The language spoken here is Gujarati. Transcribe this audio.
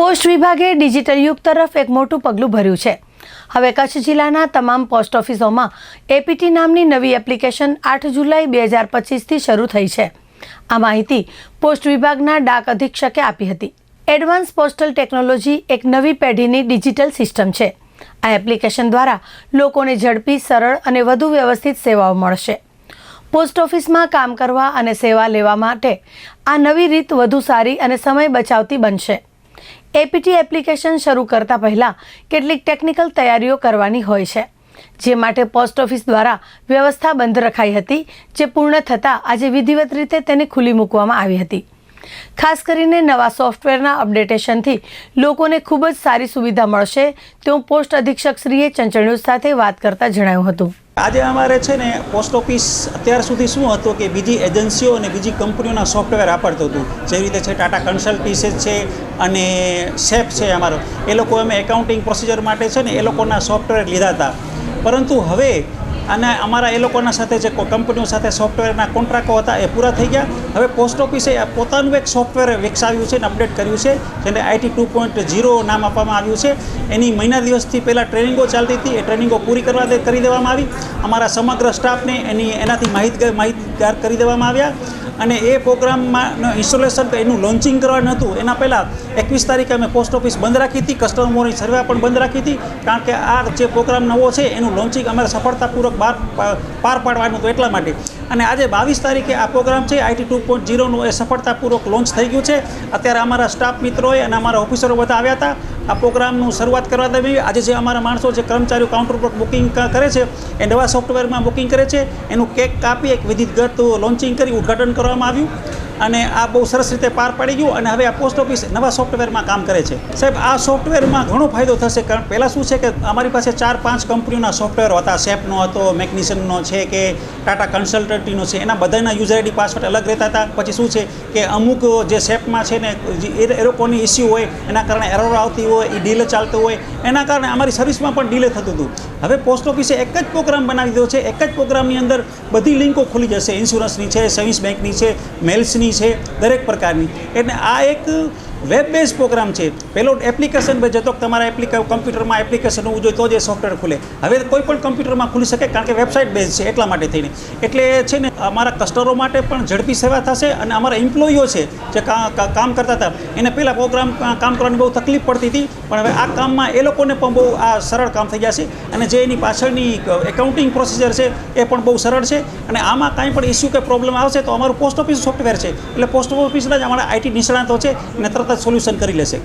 પોસ્ટ વિભાગે ડિજિટલ યુગ તરફ એક મોટું પગલું ભર્યું છે. હવે કચ્છ જિલ્લાના તમામ પોસ્ટ ઓફિસોમાં એપીટી નામની નવી એપ્લિકેશન આઠ જુલાઈ બે હજાર પચીસથી શરૂ થઈ છે. આ માહિતી પોસ્ટ વિભાગના ડાક અધિક્ષકે આપી હતી. એડવાન્સ પોસ્ટલ ટેકનોલોજી એક નવી પેઢીની ડિજિટલ સિસ્ટમ છે. આ એપ્લિકેશન દ્વારા લોકોને ઝડપી, સરળ અને વધુ વ્યવસ્થિત સેવાઓ મળશે. પોસ્ટ ઓફિસમાં કામ કરવા અને સેવા લેવા માટે આ નવી રીત વધુ સારી અને સમય બચાવતી બનશે. એપીટી એપ્લિકેશન શરૂ કરતા પહેલાં કેટલીક ટેકનિકલ તૈયારીઓ કરવાની હોય છે, જે માટે પોસ્ટ ઓફિસ દ્વારા વ્યવસ્થા બંધ રખાઈ હતી, જે પૂર્ણ થતાં આજે વિધિવત રીતે તેને ખુલ્લી મૂકવામાં આવી હતી. ખાસ કરીને નવા સોફ્ટવેરના અપડેટેશનથી લોકોને ખૂબ જ સારી સુવિધા મળશે, તેવું પોસ્ટ અધિક્ષક શ્રીએ ચંચળ ન્યૂઝ સાથે વાત કરતા જણાવ્યું હતું. આજે અમારે છે ને, પોસ્ટ ઓફિસ અત્યાર સુધી શું હતું કે બીજી એજન્સીઓ અને બીજી કંપનીઓના સોફ્ટવેર વાપરતું હતું. જેવી રીતે છે, ટાટા કન્સલ્ટન્સીસ છે અને સેફ છે અમારો. એ લોકો અમે એકાઉન્ટિંગ પ્રોસિજર માટે છે ને, એ લોકોના સોફ્ટવેર લીધા હતા. પરંતુ હવે અને અમારા એ લોકોના સાથે જે કંપનીઓ સાથે સોફ્ટવેરના કોન્ટ્રાક્ટો હતા એ પૂરા થઈ ગયા. હવે પોસ્ટ ઓફિસે પોતાનું એક સોફ્ટવેર વિકસાવ્યું છે અને અપડેટ કર્યું છે, જેને આઈટી ટુ પોઈન્ટ ઝીરો નામ આપવામાં આવ્યું છે. એની મહિના દિવસથી પહેલાં ટ્રેનિંગો ચાલતી હતી, એ ટ્રેનિંગો પૂરી કરવા કરી દેવામાં આવી. અમારા સમગ્ર સ્ટાફને એની એનાથી માહિતગાર માહિતગાર કરી દેવામાં આવ્યા. અને એ પ્રોગ્રામમાં ઇન્સ્ટોલેશન એનું લોન્ચિંગ કરવાનું હતું, એના પહેલાં એકવીસ તારીખે અમે પોસ્ટ ઓફિસ બંધ રાખી હતી કસ્ટમરોની સર્વે પણ બંધ રાખી હતી. કારણ કે આ જે પ્રોગ્રામ નવો છે, એનું લોન્ચિંગ અમારે સફળતાપૂર્વક બહાર પાર પાડવાનું હતું એટલા માટે. અને આજે બાવીસ તારીખે આ પ્રોગ્રામ છે આઈટી ટુ પોઈન્ટ ઝીરોનું એ સફળતાપૂર્વક લોન્ચ થઈ ગયું છે. અત્યારે અમારા સ્ટાફ મિત્રોએ અને અમારા ઓફિસરો બધા આવ્યા હતા. આ પ્રોગ્રામનું શરૂઆત કરવા દેવી આજે જે અમારા માણસો જે કર્મચારીઓ કાઉન્ટર પર બુકિંગ કરે છે, એ નવા સોફ્ટવેરમાં બુકિંગ કરે છે, એનું કેક કાપી એક વિધિગત લોન્ચિંગ કરી, ઉદ્ઘાટન કરવામાં આવ્યું અને આ બહુ સરસ રીતે પાર પાડી ગયું અને હવે આ પોસ્ટ ઓફિસ નવા સોફ્ટવેરમાં કામ કરે છે. સાહેબ, આ સોફ્ટવેરમાં ઘણો ફાયદો થશે કારણ પહેલાં શું છે કે અમારી પાસે ચાર પાંચ કંપનીઓના સોફ્ટવેર હતા. સેપનો હતો મેગ્નિશનનો છે કે ટાટા કન્સલ્ટન્ટીનો છે, એના બધાના યુઝર આઈડી પાસવર્ડ અલગ રહેતા હતા. પછી શું છે કે અમુક જે સેપમાં છે ને એ લોકોની ઇસ્યુ હોય, એના કારણે એરર આવતી હોય એ ડીલે ચાલતું હોય, એના કારણે અમારી સર્વિસમાં પણ ડીલે થતું હતું. હવે પોસ્ટ ઓફિસે એક જ પ્રોગ્રામ બનાવી દીધો છે, એક જ પ્રોગ્રામની અંદર બધી લિંકો ખુલી જશે. ઇન્સ્યોરન્સની છે સેવિંગ્સ બેંકની છે મેલ્સની છે, દરેક પ્રકારની. એટલે આ એક વેબ બેઝ પ્રોગ્રામ છે. પેલો એપ્લિકેશન હતો કે તમારા એપ્લિક કમ્પ્યુટરમાં એપ્લિકેશન હોવું જોઈએ તો જ એ સોફ્ટવેર ખુલે. હવે કોઈ પણ કમ્પ્યુટરમાં ખુલી શકે કારણ કે વેબસાઇટ બેઝ છે એટલા માટે થઈને. એટલે છે ને, અમારા કસ્ટમરો માટે પણ ઝડપી સેવા થશે અને અમારા એમ્પ્લોઈઓ છે જે કામ કરતા હતા, એને પહેલાં પ્રોગ્રામ કામ કરવાની બહુ તકલીફ પડતી હતી, પણ હવે આ કામમાં એ લોકોને પણ બહુ આ સરળ કામ થઈ જશે અને જે એની પાછળની એકાઉન્ટિંગ પ્રોસીજર છે એ પણ બહુ સરળ છે અને આમાં કાંઈ પણ ઇસ્યુ કે પ્રોબ્લેમ આવશે તો અમારું પોસ્ટ ઓફિસ સોફ્ટવેર છે. એટલે પોસ્ટ ઓફિસના જ અમારા આઈટી નિષ્ણાતો છે એને જ સોલ્યુશન કરી લેશે.